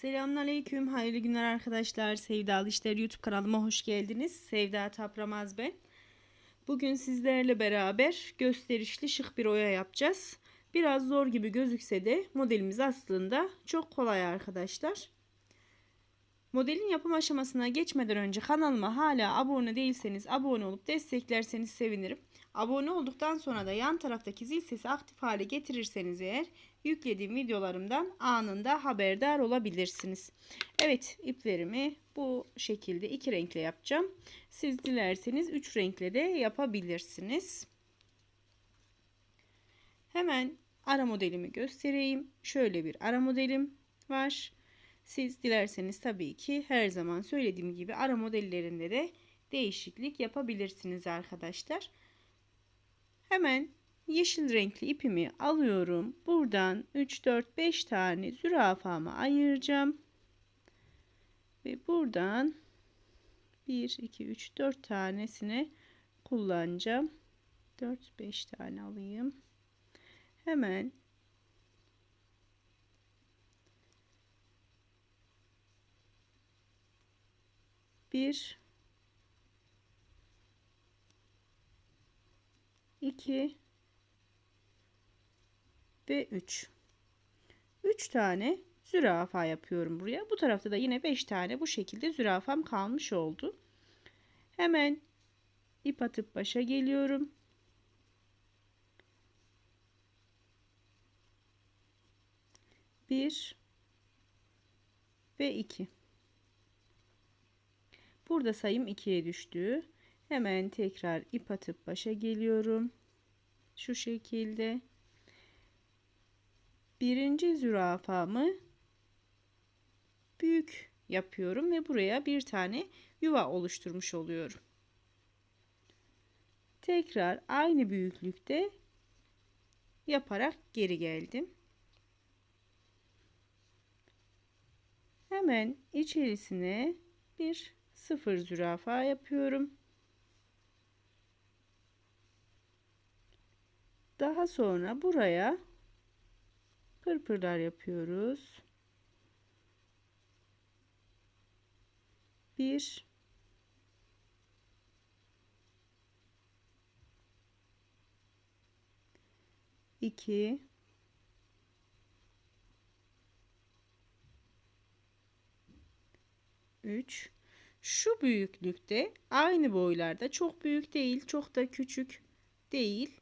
Selamünaleyküm, hayırlı günler arkadaşlar. Sevdalı İşler YouTube kanalıma hoş geldiniz. Sevda Tapramaz ben. Bugün sizlerle beraber gösterişli şık bir oya yapacağız. Biraz zor gibi gözükse de modelimiz aslında çok kolay arkadaşlar. Modelin yapım aşamasına geçmeden önce kanalıma hala abone değilseniz abone olup desteklerseniz sevinirim. Abone olduktan sonra da yan taraftaki zil sesi aktif hale getirirseniz eğer yüklediğim videolarımdan anında haberdar olabilirsiniz. Evet iplerimi bu şekilde iki renkle yapacağım. Siz dilerseniz üç renkle de yapabilirsiniz. Hemen ara modelimi göstereyim. Şöyle bir ara modelim var. Siz dilerseniz tabii ki her zaman söylediğim gibi ara modellerinde de değişiklik yapabilirsiniz arkadaşlar. Hemen yeşil renkli ipimi alıyorum. Buradan 3 4 5 tane zürafamı ayıracağım. Ve buradan 1 2 3 4 tanesini kullanacağım. 4 5 tane alayım. Hemen bir 2 ve 3. 3 tane zürafa yapıyorum buraya. Bu tarafta da yine 5 tane bu şekilde zürafam kalmış oldu. Hemen ip atıp başa geliyorum. Bir ve iki. Burada sayım 2'ye düştü. Hemen tekrar ip atıp başa geliyorum. Şu şekilde. Birinci zürafamı büyük yapıyorum ve buraya bir tane yuva oluşturmuş oluyorum. Tekrar aynı büyüklükte yaparak geri geldim. Hemen içerisine bir sıfır zürafa yapıyorum. Daha sonra buraya pırpırlar yapıyoruz. Bir iki üç şu büyüklükte aynı boylarda çok büyük değil çok da küçük değil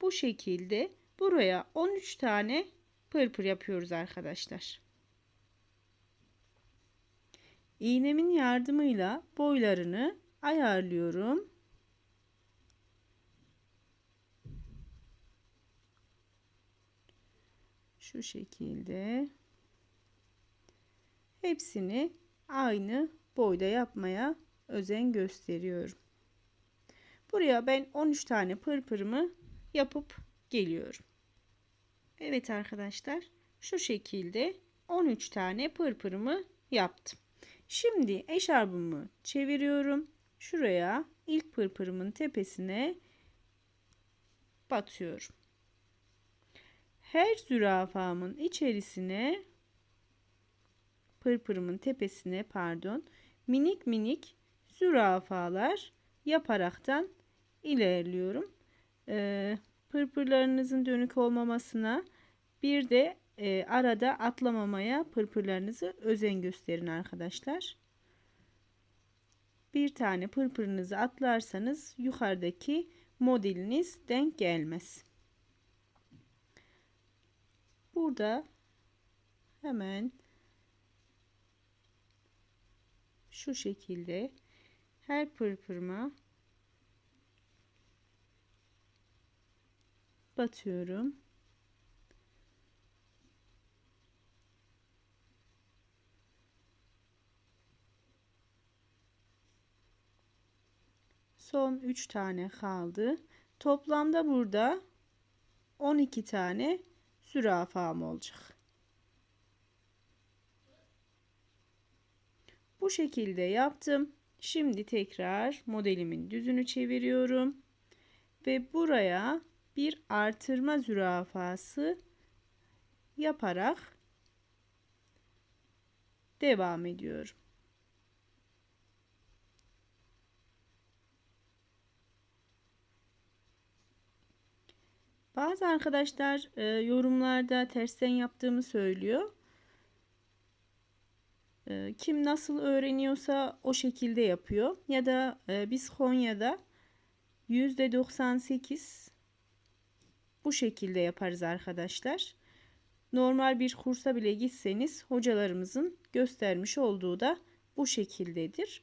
bu şekilde buraya 13 tane pırpır yapıyoruz arkadaşlar. İğnemin yardımıyla boylarını ayarlıyorum. Şu şekilde hepsini aynı boyda yapmaya özen gösteriyorum. Buraya ben 13 tane pırpırımı yapıp geliyorum. Evet arkadaşlar şu şekilde 13 tane pırpırımı yaptım. Şimdi eşarbımı çeviriyorum. Şuraya ilk pırpırımın tepesine batıyorum. Her zürafamın içerisine pırpırımın tepesine pardon minik minik zürafalar yaparaktan ilerliyorum. Ee, pırpırlarınızın dönük olmamasına bir de e, arada atlamamaya pırpırlarınızı özen gösterin arkadaşlar. Bir tane pırpırınızı atlarsanız yukarıdaki modeliniz denk gelmez. Burada hemen şu şekilde her pırpırma batıyorum. Son 3 tane kaldı. Toplamda burada 12 tane zürafam olacak. Bu şekilde yaptım. Şimdi tekrar modelimin düzünü çeviriyorum. Ve buraya bir artırma zürafası yaparak devam ediyorum. Bazı arkadaşlar e, yorumlarda tersten yaptığımı söylüyor. E, kim nasıl öğreniyorsa o şekilde yapıyor. Ya da e, biz Konya'da %98 bu şekilde yaparız arkadaşlar. Normal bir kursa bile gitseniz hocalarımızın göstermiş olduğu da bu şekildedir.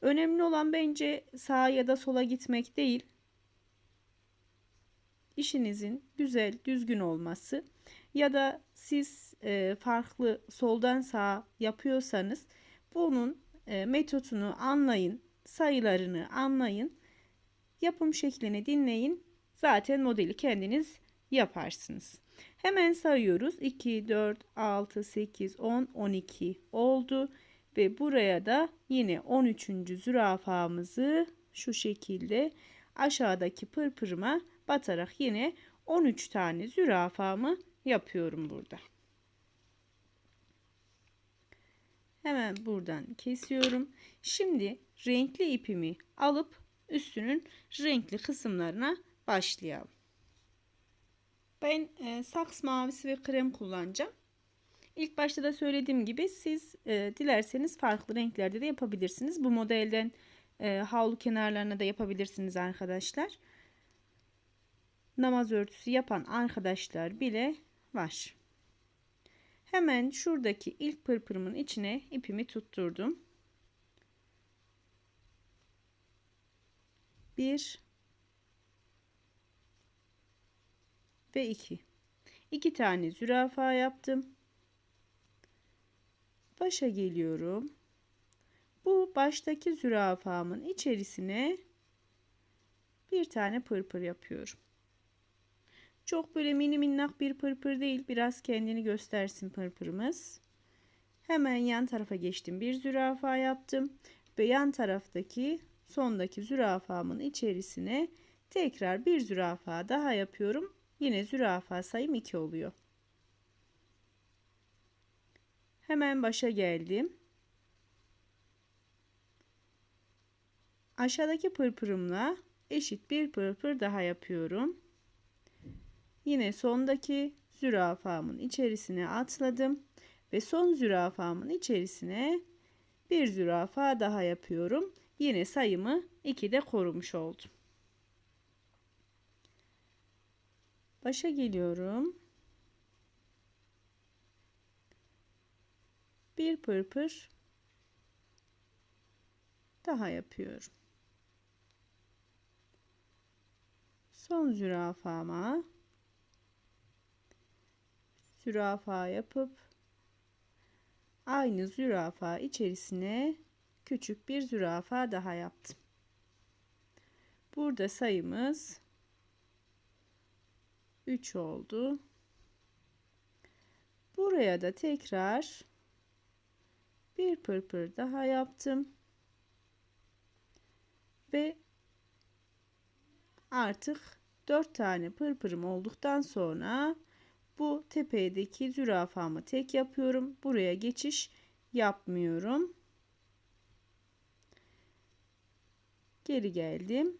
Önemli olan bence sağa ya da sola gitmek değil. İşinizin güzel, düzgün olması ya da siz e, farklı soldan sağa yapıyorsanız bunun e, metotunu anlayın, sayılarını anlayın, yapım şeklini dinleyin. Zaten modeli kendiniz yaparsınız. Hemen sayıyoruz. 2, 4, 6, 8, 10, 12 oldu. Ve buraya da yine 13. zürafamızı şu şekilde aşağıdaki pırpırıma batarak yine 13 tane zürafamı yapıyorum burada. Hemen buradan kesiyorum. Şimdi renkli ipimi alıp üstünün renkli kısımlarına başlayalım. Ben e, saks mavisi ve krem kullanacağım. İlk başta da söylediğim gibi siz e, dilerseniz farklı renklerde de yapabilirsiniz. Bu modelden e, havlu kenarlarına da yapabilirsiniz arkadaşlar. Namaz örtüsü yapan arkadaşlar bile var. Hemen şuradaki ilk pırpırımın içine ipimi tutturdum. Bir ve 2. 2 tane zürafa yaptım. Başa geliyorum. Bu baştaki zürafamın içerisine bir tane pırpır yapıyorum. Çok böyle mini minnak bir pırpır değil. Biraz kendini göstersin pırpırımız. Hemen yan tarafa geçtim. Bir zürafa yaptım. Ve yan taraftaki sondaki zürafamın içerisine tekrar bir zürafa daha yapıyorum. Yine zürafa sayım 2 oluyor. Hemen başa geldim. Aşağıdaki pırpırımla eşit bir pırpır daha yapıyorum. Yine sondaki zürafamın içerisine atladım ve son zürafamın içerisine bir zürafa daha yapıyorum. Yine sayımı 2'de korumuş oldum. Başa geliyorum. Bir pırpır daha yapıyorum. Son zürafama zürafa yapıp aynı zürafa içerisine küçük bir zürafa daha yaptım. Burada sayımız 3 oldu. Buraya da tekrar bir pırpır daha yaptım. Ve artık 4 tane pırpırım olduktan sonra bu tepedeki zürafamı tek yapıyorum. Buraya geçiş yapmıyorum. Geri geldim.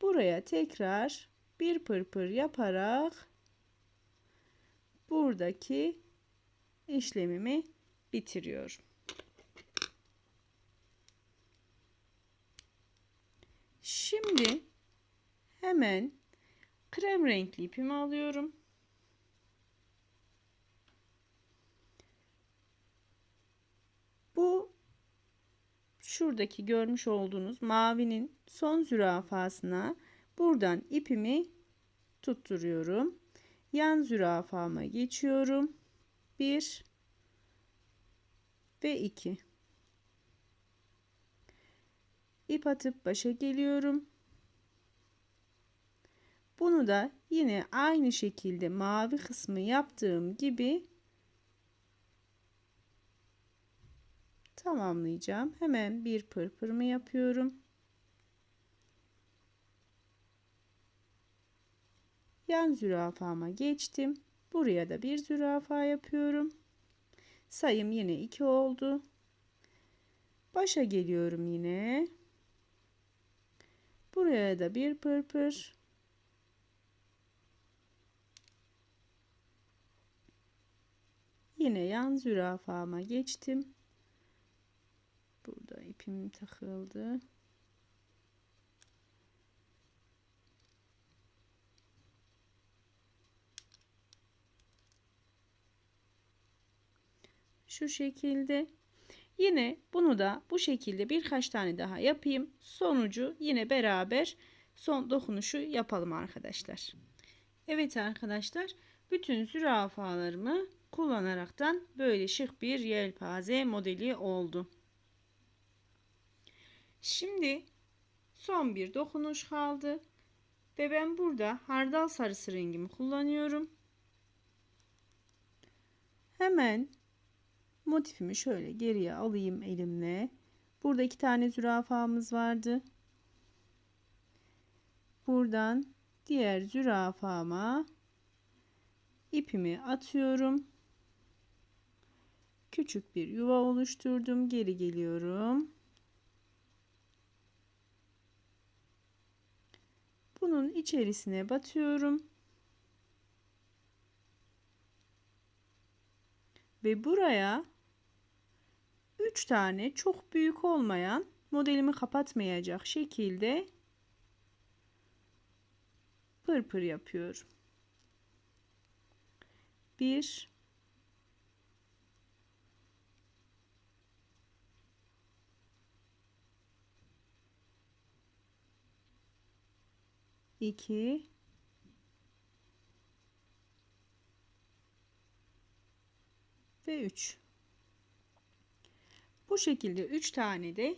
Buraya tekrar bir pırpır yaparak buradaki işlemimi bitiriyorum. Şimdi hemen krem renkli ipimi alıyorum. Bu şuradaki görmüş olduğunuz mavinin son zürafasına buradan ipimi tutturuyorum. Yan zürafama geçiyorum. 1 ve 2. İp atıp başa geliyorum. Bunu da yine aynı şekilde mavi kısmı yaptığım gibi tamamlayacağım. Hemen bir pırpırımı yapıyorum. Yan zürafama geçtim. Buraya da bir zürafa yapıyorum. Sayım yine 2 oldu. Başa geliyorum yine. Buraya da bir pırpır. Yine yan zürafama geçtim. İpim takıldı. Şu şekilde. Yine bunu da bu şekilde birkaç tane daha yapayım. Sonucu yine beraber son dokunuşu yapalım arkadaşlar. Evet arkadaşlar bütün zürafalarımı kullanaraktan böyle şık bir yelpaze modeli oldu. Şimdi son bir dokunuş kaldı. Ve ben burada hardal sarısı rengimi kullanıyorum. Hemen motifimi şöyle geriye alayım elimle. Burada iki tane zürafamız vardı. Buradan diğer zürafama ipimi atıyorum. Küçük bir yuva oluşturdum. Geri geliyorum. Bunun içerisine batıyorum. Ve buraya 3 tane çok büyük olmayan modelimi kapatmayacak şekilde pırpır yapıyorum. 1 2 ve 3 bu şekilde 3 tane de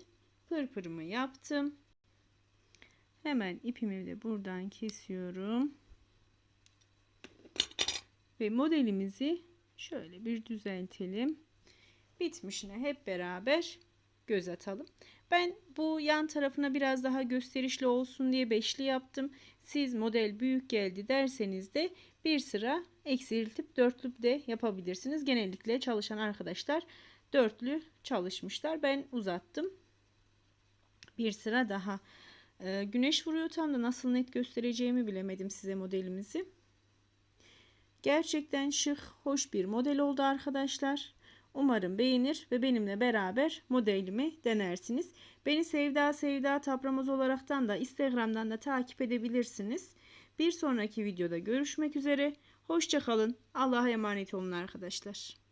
pırpırımı yaptım. Hemen ipimi de buradan kesiyorum. Ve modelimizi şöyle bir düzeltelim. Bitmişine hep beraber göz atalım. Ben bu yan tarafına biraz daha gösterişli olsun diye beşli yaptım. Siz model büyük geldi derseniz de bir sıra eksiltip dörtlü de yapabilirsiniz. Genellikle çalışan arkadaşlar dörtlü çalışmışlar. Ben uzattım. Bir sıra daha. Ee, güneş vuruyor tam da nasıl net göstereceğimi bilemedim size modelimizi. Gerçekten şık, hoş bir model oldu arkadaşlar. Umarım beğenir ve benimle beraber modelimi denersiniz. Beni Sevda Sevda Tapramaz olaraktan da Instagram'dan da takip edebilirsiniz. Bir sonraki videoda görüşmek üzere. Hoşçakalın. Allah'a emanet olun arkadaşlar.